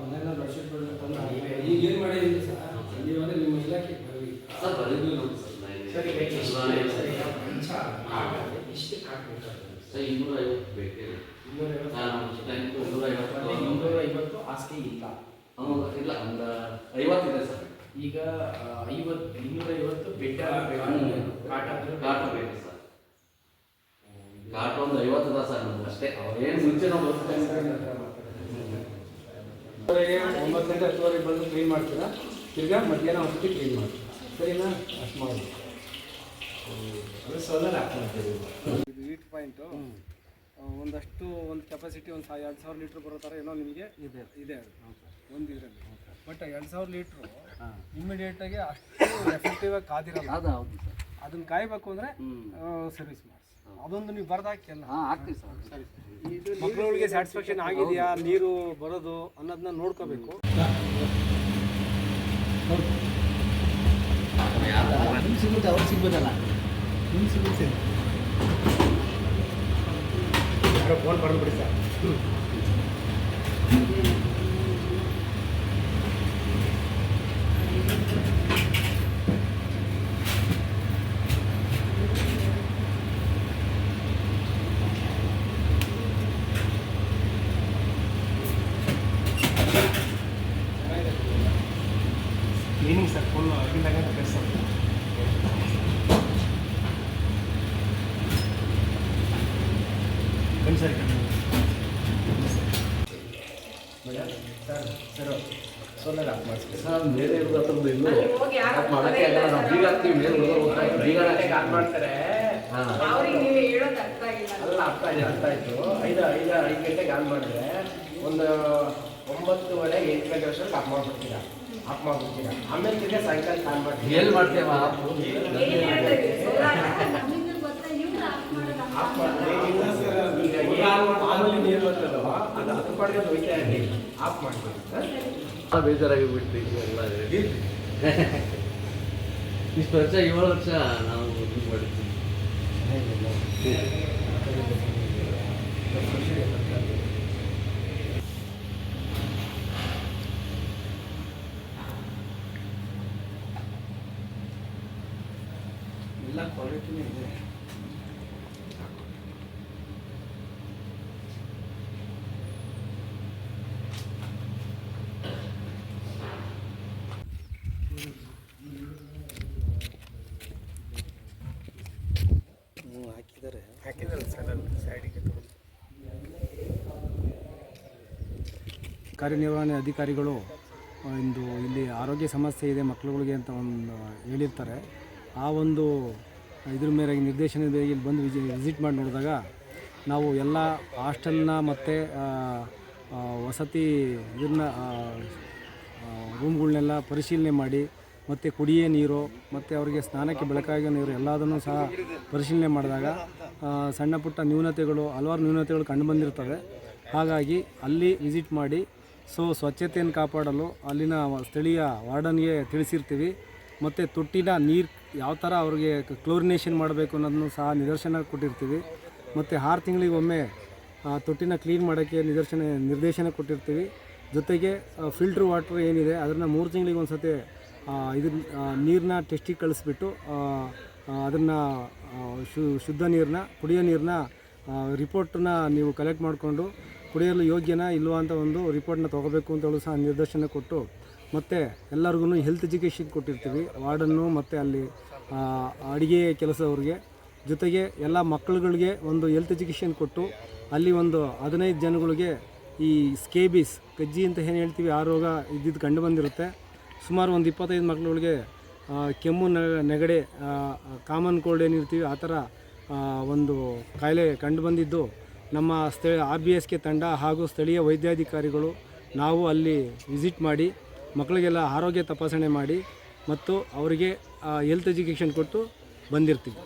ಮನೆಯಲ್ಲ ಬೆಡ್ಶೀಟ್ ಈಗ ಏನು ಮಾಡಿದ್ರಿ ಸರ್? ನೀವಂದ್ರೆ ನಿಮ್ಮ ಇಲಾಖೆಗೆ ಬರಲಿ ಸರ್ ಬರೀದ್ವಿ ನೋಡಿ ಸರ್ ಸರಿ ಎಷ್ಟು ಸರಿ ಇನ್ನೂರ ಐವತ್ತು ಬೇಕೇ ಇನ್ನೂರ ಐವತ್ತು ಇನ್ನೂರ ಐವತ್ತು ಇನ್ನೂರ ಐವತ್ತು ಹಾಸಿಗೆ ಇಲ್ಲ. ಇಲ್ಲ ಒಂದು ಐವತ್ತಿದೆ ಸರ್. ಈಗ ಐವತ್ತು ಇನ್ನೂರ ಐವತ್ತು ಹ್ಮ್. ಕಾಟ್ ಬೇಕು. ಸರ್. ಕಾಟ ಒಂದು ಐವತ್ತು ಸರ್ ನಮ್ಗೆ ಅಷ್ಟೇ. ಅವ್ರೇನು ಮುಂಚೆ ನಾವು ಬರ್ತೀವಿ ಒಂಬತ್ತು ಗಂಟೆ ಹತ್ತುವರೆಗೆ ಬಂದು ಕ್ಲೀನ್ ಮಾಡ್ತೀರಾ? ತಿರ್ಗಾ ಮಧ್ಯಾಹ್ನ ಹೊತ್ತಿಗೆ ಕ್ಲೀನ್ ಮಾಡ್ತೀರಾ? ಸರಿನಾ? ಅಷ್ಟು ಮಾಡಿ ಹೀಟ್ ಪಾಯಿಂಟು ಒಂದಷ್ಟು ಒಂದು ಕೆಪಾಸಿಟಿ ಒಂದು ಎರಡು ಸಾವಿರ ಲೀಟ್ರ್ ಬರೋ ಥರ ಏನೋ ನಿಮಗೆ ಇದೆ. ಇದೆ ಅದು. ಒಂದು ಇದರಲ್ಲಿ. ಬಟ್ ಎರಡು ಸಾವಿರ ಲೀಟ್ರು ಇಮಿಡಿಯೇಟಾಗಿ ಅಷ್ಟು ಎಫೆಕ್ಟಿವ್ ಆಗಿ ಕಾದಿರಲ್ಲ. ಅದು ಹೌದು ಸರ್ ಅದನ್ನ ಕಾಯ್ಬೇಕು ಅಂದ್ರೆ ಸರ್ವಿಸ್ ಮಾಡಿಸಿ. ಅದೊಂದು ನೀವು ಬರ್ದಾಕಿಲ್ಲ ಹಾಂ ಆಗ್ತೀವಿ ಸರ್. ಸರಿ ಮಕ್ಕಳುಗಳಿಗೆ ಸ್ಯಾಟಿಸ್ಫ್ಯಾಕ್ಷನ್ ಆಗಿದೆಯಾ? ನೀರು ಬರೋದು ಅನ್ನೋದನ್ನ ನೋಡ್ಕೋಬೇಕು. ನಿಮ್ಗೆ ಸಿಗುತ್ತೆ ಅವ್ರು ಸಿಗ್ಬೋದಲ್ಲ ನಿಮ್ಗೆ ಸಿಗುತ್ತೆ ಫೋನ್ ಬಂದ್ಬಿಡಿ ಸರ್ ಕ್ಲೀನಿಂಗ್ ಸರ್ ಫುಲ್ ಅಲ್ಲಿಂದಾಗ ಕೆಲಸ ಬನ್ನಿ ಸರ್ ಮೇಡಮ್ ಸರ್ ಮೇಲೆ ಇರೋದು ಇಲ್ಲೂ ಮಾಡೋಕ್ಕೆ ನಾವು ಬೀಗ ಹಾಕ್ತೀವಿ ಮೇಲೆ ಹುಡುಗರು ಬೀಗ ಹಾಕಿ ಮಾಡ್ತಾರೆ ಅಲ್ಲ ಅರ್ಥ ಆಯ್ತು ಅರ್ಥ ಆಯ್ತು ಐದು ಐದು ಐದು ಗಂಟೆಗೆ ಆನ್ ಮಾಡಿದ್ರೆ ಒಂದು ಒಂಬತ್ತುವರೆ ಎಂಟು ಗಂಟೆ ಅಷ್ಟರಲ್ಲಿ ಆಫ್ ಮಾಡ್ಬಿಡ್ತೀರಾ ಆಫ್ ಮಾಡ್ಬಿಡ್ತೀರಾ? ಆಮೇಲೆ ತಿರ್ಗಿ ಸಾಯಂಕಾಲ ಮಾಡ್ತೀರಾ? ಎಲ್ಲಿ ಮಾಡ್ತೇವ ಆಫ್ ಮಾಡ್ತೀವಿ ಬೇಜಾರಾಗಿ ಬಿಡ್ತೀವಿ ಎಲ್ಲ ಇಷ್ಟು ವರ್ಷ ಏಳು ವರ್ಷ ನಾವು ಮಾಡಿದ್ವಿ. ಎಲ್ಲ ಕ್ವಾಲಿಟಿನೇ ಇದೆ ಹಾಕಿದ್ದಾರೆ. ಸರ್ ಸೈಡಿಗೆ ಕಾರ್ಯನಿರ್ವಹಣೆ ಅಧಿಕಾರಿಗಳು ಒಂದು ಇಲ್ಲಿ ಆರೋಗ್ಯ ಸಮಸ್ಯೆ ಇದೆ ಮಕ್ಕಳುಗಳಿಗೆ ಅಂತ ಒಂದು ಹೇಳಿರ್ತಾರೆ. ಆ ಒಂದು ಇದ್ರ ಮೇರೆಗೆ ನಿರ್ದೇಶನದ ಮೇರೆಗೆ ಇಲ್ಲಿ ಬಂದು ವಿಜಿ ವಿಸಿಟ್ ಮಾಡಿ ನೋಡಿದಾಗ ನಾವು ಎಲ್ಲ ಹಾಸ್ಟೆಲ್ನ ಮತ್ತು ವಸತಿ ಇದನ್ನ ರೂಮ್ಗಳನ್ನೆಲ್ಲ ಪರಿಶೀಲನೆ ಮಾಡಿ, ಮತ್ತು ಕುಡಿಯೋ ನೀರು, ಮತ್ತು ಅವರಿಗೆ ಸ್ನಾನಕ್ಕೆ ಬೆಳಕಾಗಿರೋ ನೀರು ಎಲ್ಲದನ್ನು ಸಹ ಪರಿಶೀಲನೆ ಮಾಡಿದಾಗ ಸಣ್ಣ ಪುಟ್ಟ ನ್ಯೂನತೆಗಳು, ಹಲವಾರು ನ್ಯೂನತೆಗಳು ಕಂಡುಬಂದಿರ್ತವೆ ಹಾಗಾಗಿ ಅಲ್ಲಿ ವಿಸಿಟ್ ಮಾಡಿ, ಸೊ ಸ್ವಚ್ಛತೆಯನ್ನು ಕಾಪಾಡಲು ಅಲ್ಲಿನ ಸ್ಥಳೀಯ ವಾರ್ಡನ್ಗೆ ತಿಳಿಸಿರ್ತೀವಿ. ಮತ್ತು ತೊಟ್ಟಿನ ನೀರು ಯಾವ ಥರ ಅವ್ರಿಗೆ ಕ್ಲೋರಿನೇಷನ್ ಮಾಡಬೇಕು ಅನ್ನೋದನ್ನು ಸಹ ನಿದರ್ಶನ ಕೊಟ್ಟಿರ್ತೀವಿ. ಮತ್ತು ಆರು ತಿಂಗಳಿಗೊಮ್ಮೆ ತೊಟ್ಟಿನ ಕ್ಲೀನ್ ಮಾಡೋಕ್ಕೆ ನಿದರ್ಶನ, ನಿರ್ದೇಶನ ಕೊಟ್ಟಿರ್ತೀವಿ. ಜೊತೆಗೆ ಫಿಲ್ಟ್ರ್ ವಾಟ್ರ್ ಏನಿದೆ, ಅದನ್ನು ಮೂರು ತಿಂಗಳಿಗೆ ಒಂದು ಸತಿ ನೀರನ್ನ ಟೆಸ್ಟಿಗೆ ಕಳಿಸ್ಬಿಟ್ಟು ಅದನ್ನು ಶು, ಶುದ್ಧ ನೀರನ್ನ ಕುಡಿಯೋ ನೀರನ್ನ ರಿಪೋರ್ಟನ್ನ ನೀವು ಕಲೆಕ್ಟ್ ಮಾಡಿಕೊಂಡು ಕುಡಿಯಲು ಯೋಗ್ಯನಾ ಇಲ್ವಾ ಅಂತ ಒಂದು ರಿಪೋರ್ಟ್ನ ತೊಗೋಬೇಕು ಅಂತೇಳಿ ಸಹ ನಿರ್ದೇಶನ ಕೊಟ್ಟು ಮತ್ತು ಎಲ್ಲರಿಗೂ ಹೆಲ್ತ್ ಎಜುಕೇಷನ್ ಕೊಟ್ಟಿರ್ತೀವಿ. ವಾರ್ಡನ್ನು ಮತ್ತು ಅಲ್ಲಿ ಅಡುಗೆ ಕೆಲಸದವ್ರಿಗೆ. ಜೊತೆಗೆ ಎಲ್ಲ ಮಕ್ಕಳುಗಳಿಗೆ ಒಂದು ಹೆಲ್ತ್ ಎಜುಕೇಷನ್ ಕೊಟ್ಟು ಅಲ್ಲಿ ಒಂದು ಹದಿನೈದು ಜನಗಳಿಗೆ ಈ ಸ್ಕೇಬಿಸ್ ಕಜ್ಜಿ ಅಂತ ಏನು ಹೇಳ್ತೀವಿ, ಆ ರೋಗ ಇದ್ದಿದ್ದು ಕಂಡು ಬಂದಿರುತ್ತೆ. ಸುಮಾರು ಒಂದು ಇಪ್ಪತ್ತೈದು ಮಕ್ಕಳುಗಳಿಗೆ ಕೆಮ್ಮು ನೆಗಡೆ ಕಾಮನ್ ಕೋಲ್ಡ್ ಏನಿರ್ತೀವಿ ಆ ಥರ ಒಂದು ಕಾಯಿಲೆ ಕಂಡು ಬಂದಿದ್ದು. ನಮ್ಮ ಸ್ಥಳ ಆರ್ ಬಿ ಎಸ್ಗೆ ತಂಡ ಹಾಗೂ ಸ್ಥಳೀಯ ವೈದ್ಯಾಧಿಕಾರಿಗಳು ನಾವು ಅಲ್ಲಿ ವಿಸಿಟ್ ಮಾಡಿ ಮಕ್ಕಳಿಗೆಲ್ಲ ಆರೋಗ್ಯ ತಪಾಸಣೆ ಮಾಡಿ ಮತ್ತು ಅವರಿಗೆ ಹೆಲ್ತ್ ಎಜುಕೇಷನ್ ಕೊಟ್ಟು ಬಂದಿರ್ತೀವಿ.